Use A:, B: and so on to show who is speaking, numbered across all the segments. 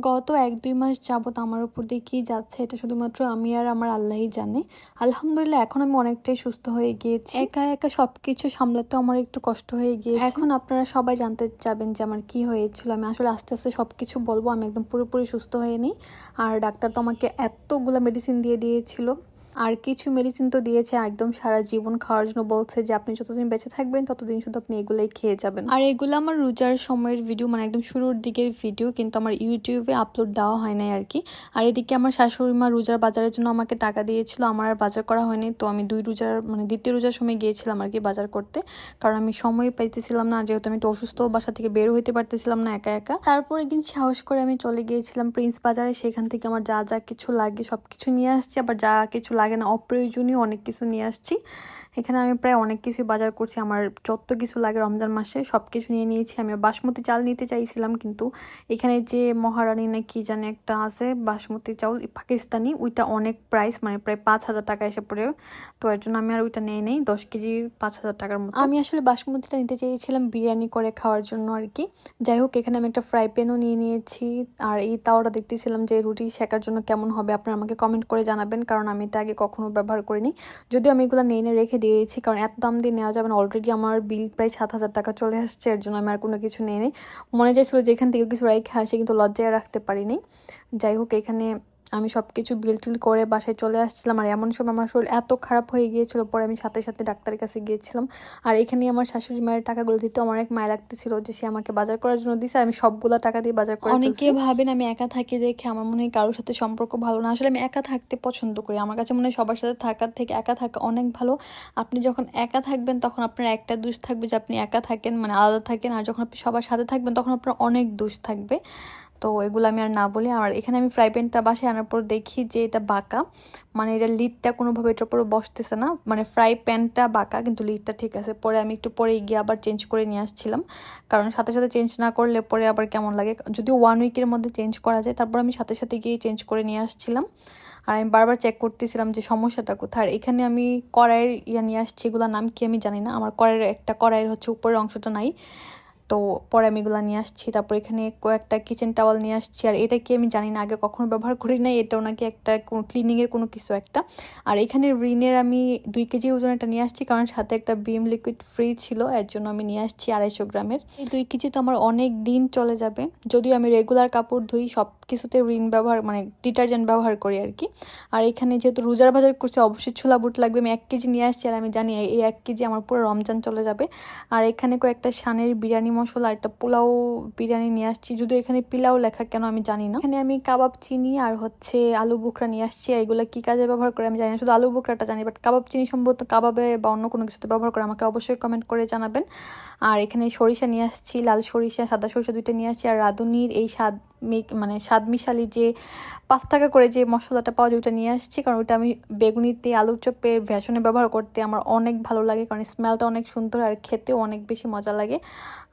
A: গত এক দুই মাস যাবত আমার উপর দিয়ে কী যাচ্ছে এটা শুধুমাত্র আমি আর আমার আল্লাহই জানে। আলহামদুলিল্লাহ এখন আমি অনেকটাই সুস্থ হয়ে গিয়েছি। একা একা সব কিছু সামলাতে আমার একটু কষ্ট হয়ে গিয়েছে। এখন আপনারা সবাই জানতে চাবেন যে আমার কি হয়েছিল। আমি আসলে আস্তে আস্তে সব কিছু বলব আমি একদম পুরোপুরি সুস্থ হয়ে নিই। আর ডাক্তার তো আমাকে এতগুলো মেডিসিন দিয়ে দিয়েছিল। আর কিছু মেডিসিন তো দিয়েছে একদম সারা জীবন খাওয়ার জন্য বলছে যে আপনি যতদিন বেঁচে থাকবেন, ততদিন শুধু আপনি এগুলোই খেয়ে যাবেন। আর এগুলো আমার রোজার সময়ের ভিডিও মানে একদম শুরুর দিকের ভিডিও কিন্তু আমার ইউটিউবে আপলোড দেওয়া হয় নাই আর কি। আর এদিকে আমার শাশুড়ি মা রোজার বাজারের জন্য আমাকে টাকা দিয়েছিল, আমার আর বাজার করা হয়নি, তো আমি দুই রোজার মানে দ্বিতীয় রোজার সময় গিয়েছিলাম আর কি বাজার করতে। কারণ আমি সময় পাইতেছিলাম না, যেহেতু আমি একটু অসুস্থ, বাসা থেকে বের হইতে পারতেছিলাম না একা একা। তারপর একদিন সাহস করে আমি চলে গিয়েছিলাম প্রিন্স বাজারে, সেখান থেকে আমার যা যা কিছু লাগে সব কিছু নিয়ে আসছি, আবার যা কিছু লাগে না অপ্রয়োজনীয় অনেক কিছু নিয়ে আসছি। এখানে আমি প্রায় অনেক কিছু বাজার করছি। আমার যত কিছু লাগে রমজান মাসে সব কিছু নিয়ে নিয়েছি। আমি বাসমতি চাল নিতে চাইছিলাম, কিন্তু এখানে যে মহারানী না কি জানে একটা আছে, বাসমতি চাউল পাকিস্তানি, ওইটা অনেক প্রাইস মানে প্রায় পাঁচ হাজার টাকা এসে পড়ে। তো এর জন্য আমি আর ওইটা নিয়ে নেই, দশ কেজি পাঁচ হাজার টাকার মতো। আমি আসলে বাসমতিটা নিতে চেয়েছিলাম বিরিয়ানি করে খাওয়ার জন্য আর কি। যাই হোক, এখানে আমি একটা ফ্রাই প্যানও নিয়ে নিয়েছি। আর এই তাওয়াটা দেখতেছিলাম যে রুটি শেখার জন্য কেমন হবে, আপনারা আমাকে কমেন্ট করে জানাবেন, কারণ আমি এটা আগে কখনো ব্যবহার করিনি। যদিও আমি এগুলো নিয়ে নিয়ে রেখে দিয়েছি, কারণ এত দাম দিয়ে নেওয়া যাবে না। অলরেডি আমার বিল প্রায় সাত হাজার টাকা চলে আসছে, এর জন্য আমি আর কোনো কিছু নেই, নিই। মনে চাইছিল যে এখান থেকে কিছু রাইখে আসে, কিন্তু লজ্জায় রাখতে পারিনি। যাই হোক, এখানে আমি সব কিছু বিল টিল করে বাসায় চলে আসছিলাম। আর এমন সময় আমার শরীর এত খারাপ হয়ে গিয়েছিল পরে আমি সাথে সাথে ডাক্তারের কাছে গিয়েছিলাম। আর এখানে আমার শাশুড়ি মায়ের টাকাগুলো দিতে আমার অনেক মায় লাগতেছিল যে সে আমাকে বাজার করার জন্য দিছে আমি সবগুলো টাকা দিয়ে বাজার করে অনেকে ভাবেন আমি একা থাকি দেখে আমার মনে হয় কারোর সাথে সম্পর্ক ভালো না। আসলে আমি একা থাকতে পছন্দ করি। আমার কাছে মনে হয় সবার সাথে থাকার থেকে একা থাকা অনেক ভালো। আপনি যখন একা থাকবেন তখন আপনার একটা দুষ থাকবে যে আপনি একা থাকেন মানে আলাদা থাকেন। আর যখন আপনি সবার সাথে থাকবেন তখন আপনার অনেক দুষ থাকবে। তো এগুলো আমি আর না বলি। আর এখানে আমি ফ্রাই প্যানটা বাসায় আনার পর দেখি যে এটা বাঁকা। মানে এটা লিডটা কোনোভাবে এটার উপরে বসতেছে না। মানে ফ্রাই প্যানটা বাঁকা, কিন্তু লিডটা ঠিক আছে। পরে আমি একটু পরে গিয়ে আবার চেঞ্জ করে নিয়ে আসছিলাম। কারণ সাথে সাথে চেঞ্জ না করলে পরে আবার কেমন লাগে? যদি ওয়ান উইকের মধ্যে চেঞ্জ করা যায়, তারপর আমি সাথে সাথে গিয়ে চেঞ্জ করে নিয়ে আসছিলাম। আর আমি বারবার চেক করতেছিলাম যে সমস্যাটা কোথায়। এখানে আমি কড়াইয়ের ইয়া নিয়ে আসছি, এগুলোর নাম কি আমি জানি না। আমার কড়াইয়ের একটা কড়াইয়ের হচ্ছে উপরের অংশটা নাই। তো পরে আমি এগুলো নিয়ে আসছি। তারপর এখানে কয়েকটা কিচেন টাওয়াল নিয়ে আসছি। আর এটা কি আমি জানি না, আগে কখনো ব্যবহার করি নাই। এটাও নাকি একটা ক্লিনিংয়ের কোনো কিছু একটা। আর এখানে রিনের আমি দুই কেজি ওজন একটা নিয়ে আসছি, কারণ সাথে একটা বিম লিকুইড ফ্রি ছিল, এর জন্য আমি নিয়ে আসছি আড়াইশো গ্রামের। এই দুই কেজি তো আমার অনেক দিন চলে যাবে। যদিও আমি রেগুলার কাপড় ধুই, সব কিছুতে রিন ব্যবহার মানে ডিটারজেন্ট ব্যবহার করি আর কি। আর এখানে যেহেতু রোজার বাজার করছে, অবশ্যই ছোলা বুট লাগবে। আমি এক কেজি নিয়ে আসছি, আর আমি জানি এই এক কেজি আমার পুরো রমজান চলে যাবে। আর এখানে কয়েকটা সানের বিরিয়ানি মশলা, একটা পোলাও বিরিয়ানি নিয়ে আসছি। যদিও এখানে পিলাও লেখা কেন আমি জানি না। এখানে আমি কাবাব, চিনি আর হচ্ছে আলু বুকরা নিয়ে আসছি। এগুলো কি কাজে ব্যবহার করে আমি জানি না, শুধু আলু বুকরাটা জানি বাট কাবাব, চিনি সম্ভবত কাবাবে বা অন্য কোনো কিছুতে ব্যবহার করে আমাকে অবশ্যই কমেন্ট করে জানাবেন। আর এখানে সরিষা নিয়ে আসছি, লাল সরিষা, সাদা সরিষা দুইটা নিয়ে আসছি। আর রাঁধুনির এই স্বাদ মানে স্বাদ মিশালি যে পাঁচ টাকা করে যে মশলাটা পাওয়া যায় ওটা নিয়ে আসছি। কারণ ওটা আমি বেগুনিতে, আলুর চপের ভ্যাসনে ব্যবহার করতে আমার অনেক ভালো লাগে। কারণ স্মেলটা অনেক সুন্দর আর খেতেও অনেক বেশি মজা লাগে।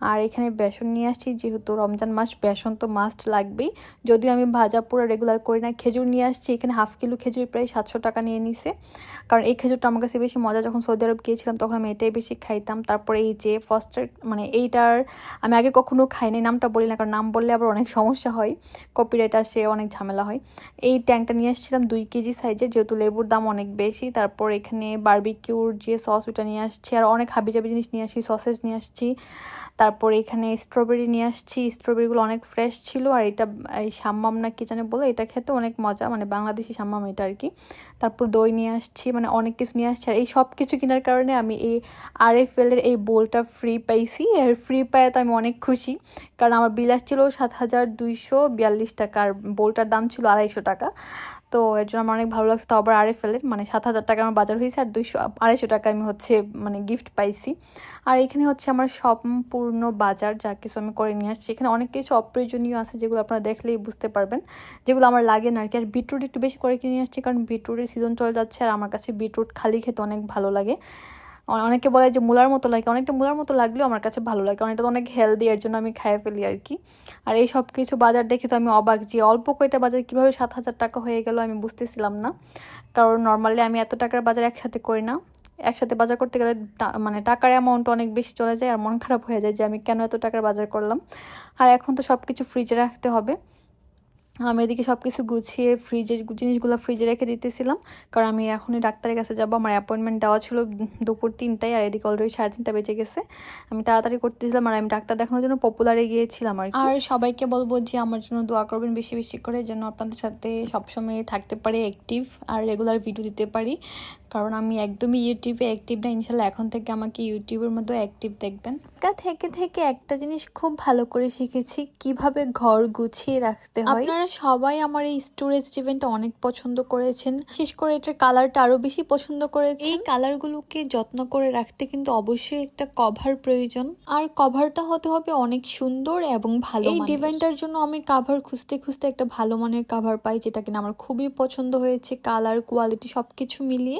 A: আর এখানে বেসন নিয়ে আসছি, যেহেতু রমজান মাস, বেসন তো মাস্ট লাগবেই। যদিও আমি ভাজা পুরো রেগুলার করি না, খেজুর নিয়ে আসছি। এখানে হাফ কিলো খেজুর প্রায় সাতশো টাকা নিয়ে নিছে। কারণ এই খেজুরটা আমার কাছে বেশি মজা, যখন সৌদি আরব গিয়েছিলাম, তখন আমি এটাই বেশি খাইতাম। তারপরে এই যে ফার্স্টের মানে এইটার আমি আগে কখনো খাইনি, নামটা বলি না, কারণ নাম বললে আবার অনেক সমস্যা হয়। কপিরাইট আসে, অনেক ঝামেলা হয়। এই ট্যাঙ্কটা নিয়ে আসছিলাম দুই কেজি সাইজের যেহেতু লেবুর দাম অনেক বেশি, তারপর এখানে বার্বিকিউর যে সস ওটা নিয়ে আসছি, আর অনেক হাবি হাবিজাবি জিনিস নিয়ে আসছি সসেজ নিয়ে আসছি। তারপর এখানে স্ট্রবেরি নিয়ে আসছি স্ট্রবেরিগুলো অনেক ফ্রেশ ছিল, আর এটা, এই সাম্মাম না কি জানে বলে, এটা খেতে অনেক মজা মানে বাংলাদেশি সাম্মাম এটা আর কি। তারপর দই নিয়ে আসছি মানে অনেক কিছু নিয়ে আসছি, আর এই সব কিছু কেনার কারণে আমি এই আর এফ এলের এই বোলটা ফ্রি পাইছি। আর ফ্রি পায়ে তো আমি অনেক খুশি। কারণ আমার বিল আসছিল সাত হাজার দুইশো বিয়াল্লিশ টাকা। আর বোলটার দাম ছিল আড়াইশো টাকা। তো এর জন্য আমার অনেক ভালো লাগছে। তো আবার আরে ফেলেন মানে সাত হাজার টাকা আমার বাজার হয়েছে। আর দুইশো, আড়াইশো টাকা আমি হচ্ছে মানে গিফট পাইছি। আর এখানে হচ্ছে আমার সম্পূর্ণ বাজার, যা কিছু আমি করে নিয়ে আসছি। এখানে অনেক কিছু অপ্রয়োজনীয় আছে, যেগুলো আপনারা দেখলেই বুঝতে পারবেন। যেগুলো আমার লাগে না আর কি। আর বিটরুট একটু বেশি করে কিনে নিয়ে আসছি। কারণ বিটরুটের সিজন চলে যাচ্ছে। আর আমার কাছে বিটরুট খালি খেতে অনেক ভালো লাগে। অনেকে বলে যে মূলার মতো লাগে, অনেকটা মূলার মতো লাগলেও আমার কাছে ভালো লাগে তো অনেক হেলদি এর জন্য আমি খাইয়ে ফেলি আর কি। আর এই সব কিছু বাজার দেখে তো আমি অবাক যে অল্প কয়টা বাজার কীভাবে সাত হাজার টাকা হয়ে গেল আমি বুঝতেছিলাম না। কারণ নর্মালি আমি এত টাকার বাজার একসাথে করি না। একসাথে বাজার করতে গেলে মানে টাকার অ্যামাউন্ট অনেক বেশি চলে যায় আর মন খারাপ হয়ে যায় যে আমি কেন এত টাকার বাজার করলাম। আর এখন তো সব কিছু ফ্রিজে রাখতে হবে। আমি এদিকে সব কিছু গুছিয়ে ফ্রিজের জিনিসগুলো ফ্রিজে রেখে দিতেছিলাম। কারণ আমি এখনই ডাক্তারের কাছে যাব। আমার অ্যাপয়েন্টমেন্ট দেওয়া ছিল দুপুর তিনটায় আর এদিকে অলরেডি সাড়ে তিনটা বেঁচে গেছে। আমি তাড়াতাড়ি করতেছিলাম আর আমি ডাক্তার দেখানোর জন্য পপুলারে গিয়েছিলাম আর আর সবাইকে বলব যে আমার জন্য দোয়া করবেন বেশি বেশি করে যেন আপনাদের সাথে সবসময় থাকতে পারি অ্যাক্টিভ আর রেগুলার ভিডিও দিতে পারি। কারণ আমি একদমই ইউটিউবে অ্যাক্টিভ না। ইনশাল্লাহ এখন থেকে আমাকে ইউটিউবের মধ্যে অ্যাক্টিভ দেখবেন। কা থেকে থেকে একটা জিনিস খুব ভালো করে শিখেছি কীভাবে ঘর গুছিয়ে রাখতে হয়। আপনারা সবাই আমার এই স্টোরেজ ইভেন্টটা অনেক পছন্দ করেছেন। বিশেষ করে এটার কালারটা আরও বেশি পছন্দ করেছে এই কালারগুলোকে যত্ন করে রাখতে কিন্তু অবশ্যই একটা কভার প্রয়োজন। আর কভারটা হতে হবে অনেক সুন্দর এবং ভালো এই ডিভাইনটার জন্য আমি কাভার খুঁজতে খুঁজতে একটা ভালো মানের কাভার পাই যেটা কিনা আমার খুবই পছন্দ হয়েছে। কালার কোয়ালিটি সবকিছু মিলিয়ে।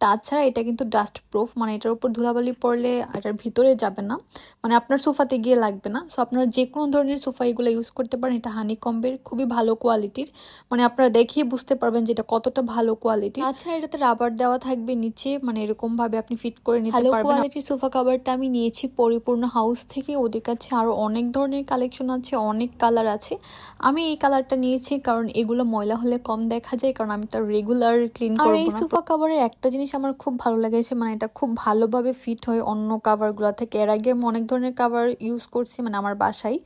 A: তাছাড়া এটা কিন্তু ডাস্ট প্রুফ মানে এটার উপর ধুলাবালি পড়লে এটার ভিতরে যাবে না। মানে আপনার সোফাতে গিয়ে লাগবে না। সো আপনারা যে কোনো ধরনের সোফা এগুলো ইউজ করতে পারেন। এটা হানি কম্বের খুবই ভালো কোয়ালিটির মানে আপনারা দেখিয়ে বুঝতে পারবেন যে এটা কতটা ভালো কোয়ালিটি আচ্ছা এটাতে রাবার দেওয়া থাকবে নিচে। মানে এরকম ভাবে আপনি ফিট করে নিতে পারবেন। ভালো কোয়ালিটির সোফা কাভারটা আমি নিয়েছি পরিপূর্ণ হাউস থেকে। ওদের কাছে আরও অনেক ধরনের কালেকশন আছে অনেক কালার আছে। আমি এই কালারটা নিয়েছি কারণ এগুলো ময়লা হলে কম দেখা যায়। কারণ আমি তার রেগুলার ক্লিন করব না। এই সোফা কাভারের একটা জিনিস আমার খুব ভালো লেগেছে মানে এটা খুব ভালোভাবে ফিট হয় অন্য কাভারগুলো থেকে। এর আগে আমি অনেক ধরনের কাভার ইউজ করছি মানে আমার বাসায়।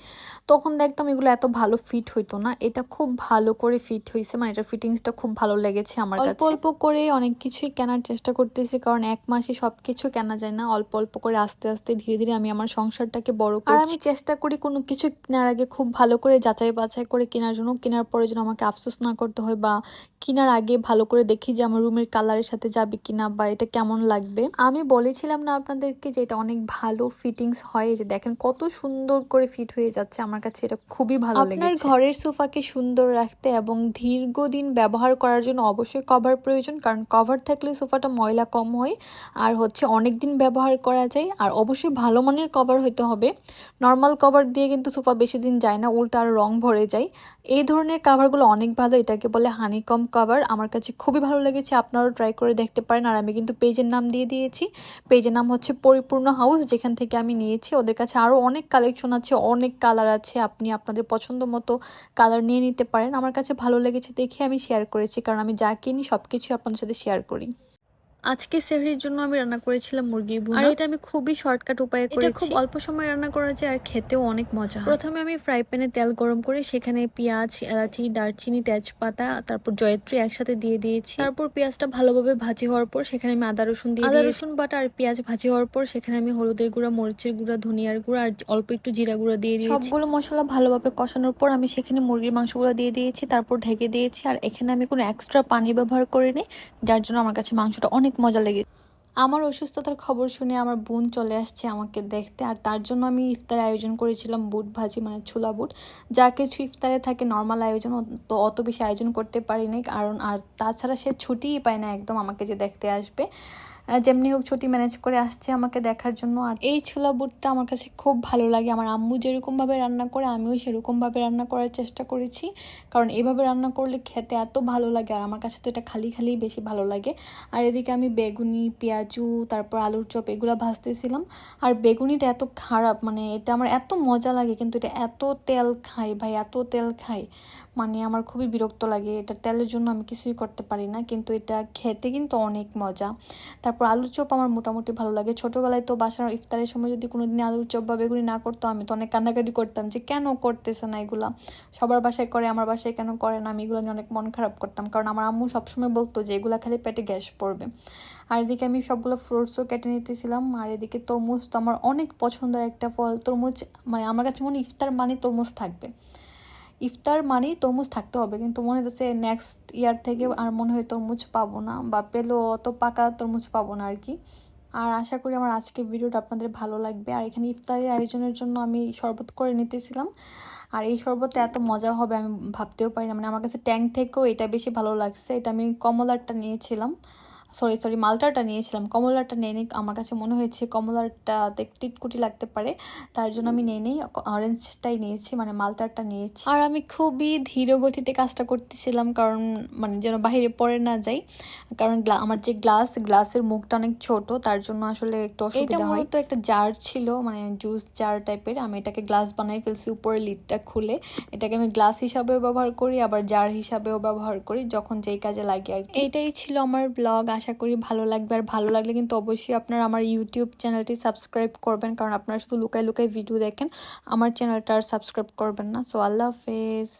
A: তখন দেখতাম এগুলো এত ভালো ফিট হইতো না। এটা খুব ভালো করে ফিট হয়েছে মানে এটা ফিটিংসটা খুব ভালো লেগেছে আমার কাছে। অল্প অল্প করে অনেক কিছুই কেনার চেষ্টা করতেছি কারণ এক মাসে সব কিছু কেনা যায় না। অল্প অল্প করে আস্তে আস্তে ধীরে ধীরে আমি আমার সংসারটাকে বড় করি আর আমি চেষ্টা করি কোনো কিছু কেনার আগে খুব ভালো করে যাচাই বাছাই করে কেনার জন্য। কেনার পরে যেন আমাকে আফসোস না করতে হয় বা কেনার আগে ভালো করে দেখি যে আমার রুমের কালারের সাথে যাবে কিনা বা এটা কেমন লাগবে? আমি বলেছিলাম না আপনাদেরকে যে এটা অনেক ভালো ফিটিংস হয়। যে দেখেন কত সুন্দর করে ফিট হয়ে যাচ্ছে। আমার কাছে এটা খুবই ভালো লেগেছে। আপনার ঘরের সোফাকে সুন্দর রাখতে এবং দীর্ঘদিন ব্যবহার করার জন্য অবশ্যই কভার প্রয়োজন। কারণ কভার থাকলে সোফাটা ময়লা কম হয়। আর হচ্ছে অনেক দিন ব্যবহার করা যায়। আর অবশ্যই ভালো মানের কভার হইতে হবে। নর্মাল কভার দিয়ে কিন্তু সোফা বেশি দিন যায় না। উল্টা আর রং ভরে যায়। এই ধরনের কাভারগুলো অনেক ভালো। এটাকে বলে হানিকম কভার আমার কাছে খুবই ভালো লেগেছে। আপনারাও ট্রাই করে দেখতে পারেন। আর আমি কিন্তু পেজের নাম দিয়ে দিয়েছি। পেজের নাম হচ্ছে পরিপূর্ণ হাউস যেখান থেকে আমি নিয়েছি। ওদের কাছে আরও অনেক কালেকশন আছে, অনেক কালার আছে। আপনি আপনাদের পছন্দ মতো কালার নিয়ে নিতে পারেন। আমার কাছে ভালো লেগেছে দেখে আমি শেয়ার করেছি, কারণ আমি যা কিনি সব কিছু আপনাদের সাথে শেয়ার করি। আজকে সেহরির জন্য আমি রান্না করেছিলাম মুরগি ভুনা। আর এটা আমি খুবই শর্টকাট উপায়ে করেছি। এটা খুব অল্প সময় রান্না করা যায় আর খেতেও অনেক মজা প্রথমে আমি ফ্রাই প্যানে তেল গরম করে সেখানে পেঁয়াজ এলাচি দারচিনি তেজপাতা তারপর জয়ত্রী একসাথে দিয়ে দিয়েছি। তারপর পেঁয়াজটা ভালোভাবে ভাজি হওয়ার পর সেখানে আমি আদা রসুন দিয়ে আদা রসুন বাটা আর পেঁয়াজ ভাজি হওয়ার পর সেখানে আমি হলুদের গুঁড়া মরিচের গুঁড়া ধনিয়ার গুঁড়া আর অল্প একটু জিরা গুঁড়া দিয়ে দিয়েছি। সবগুলো মশলা ভালোভাবে কষানোর পর আমি সেখানে মুরগির মাংসগুলো দিয়ে দিয়েছি তারপর ঢেকে দিয়েছি। আর এখানে আমি কোনো এক্সট্রা পানি ব্যবহার করিনি যার জন্য আমার কাছে মাংসটা অনেক মজা লেগেছে আমার অসুস্থতার খবর শুনে আমার বোন চলে আসছে আমাকে দেখতে, আর তার জন্য আমি ইফতার আয়োজন করেছিলাম, বুট ভাজি মানে ছোলা বুট। যা কিছু ইফতারে থাকে নর্মাল আয়োজন তো অত বেশি আয়োজন করতে পারিনি কারণ আর তাছাড়া সে ছুটিই পায় না একদম আমাকে যে দেখতে আসবে। যেমনি হোক ছুটি ম্যানেজ করে আসছে আমাকে দেখার জন্য। আর এই ছোলা বুটটা আমার কাছে খুব ভালো লাগে। আমার আম্মু যেরকমভাবে রান্না করে, আমিও সেরকমভাবে রান্না করার চেষ্টা করেছি। কারণ এভাবে রান্না করলে খেতে এত ভালো লাগে, আর আমার কাছে তো এটা খালি খালি বেশি ভালো লাগে। আর এদিকে আমি বেগুনি, পেঁয়াজু, তারপর আলুর চপ এগুলো ভাজতেছিলাম। আর বেগুনিটা এত খারাপ মানে এটা আমার এত মজা লাগে, কিন্তু এটা এত তেল খায় ভাই, এত তেল খায়। মানে আমার খুবই বিরক্ত লাগে, এটা তেলের জন্য আমি কিছুই করতে পারি না, কিন্তু এটা খেতে কিন্তু অনেক মজা। তারপর আলুর চপ আমার মোটামুটি ভালো লাগে। ছোটোবেলায় তো বাসার ইফতারের সময় যদি কোনো দিন আলুর চপ বা বেগুনি না করতো, আমি তো অনেক কান্নাকাটি করতাম যে, কেন করতেছে না এগুলা? সবার বাসায় করে, আমার বাসায় কেন করে না? আমি এগুলো নিয়ে অনেক মন খারাপ করতাম। কারণ আমার আম্মু সবসময় বলতো যে, এগুলা খেলে পেটে গ্যাস পড়বে। আর এদিকে আমি সবগুলো ফ্রুটসও কেটে নিতেছিলাম। আর এদিকে তরমুজ তো আমার অনেক পছন্দের একটা ফল। তরমুজ মানে আমার কাছে মনে ইফতার মানে তরমুজ থাকবে। ইফতার মানেই তরমুজ থাকতে হবে। কিন্তু মনে হচ্ছে নেক্সট ইয়ার থেকে আর মনে হয় তরমুজ পাবো না বা পেলেও অত পাকা তরমুজ পাবো না আর কি আর আশা করি আমার আজকের ভিডিওটা আপনাদের ভালো লাগবে। আর এখানে ইফতারের আয়োজনের জন্য আমি শরবত করে নিতেছিলাম। আর এই শরবতে এত মজা হবে আমি ভাবতেও পারি না। মানে আমার কাছে ট্যাঙ্ক থেকেও এটা বেশি ভালো লাগছে। এটা আমি কমলারটা নিয়েছিলাম। সরি সরি মালটাটা নিয়েছিলাম কমলাটা নিয়ে নিই আমার কাছে মনে হয়েছে কমলাটা দেখতে টিটকুটি লাগতে পারে তার জন্য আমি নিয়ে নিই অরেঞ্জটাই নিয়েছি মানে মালটারটা নিয়েছি আর আমি খুবই ধীর গতিতে কাজটা করতেছিলাম কারণ মানে যেন বাইরে পড়ে না যাই কারণ আমার যে গ্লাস গ্লাসের মুখটা অনেক ছোট তার জন্য আসলে একটু অসুবিধা হয় তো একটা জার ছিল মানে জুস জার টাইপের আমি এটাকে গ্লাস বানাই ফেলছি উপরে লিডটা খুলে এটাকে আমি গ্লাস হিসাবেও ব্যবহার করি আবার জার হিসাবেও ব্যবহার করি যখন যেই কাজে লাগে আর কি। এইটাই ছিল আমার ব্লগ আশা করি ভালো লাগবে আর ভালো লাগলে কিন্তু অবশ্যই আপনারা আমার ইউটিউব চ্যানেলটি সাবস্ক্রাইব করবেন, কারণ আপনারা শুধু লুকায় লুকায় ভিডিও দেখেন, আমার চ্যানেলটা আর সাবস্ক্রাইব করবেন না। সো আল্লাহ হাফেজ।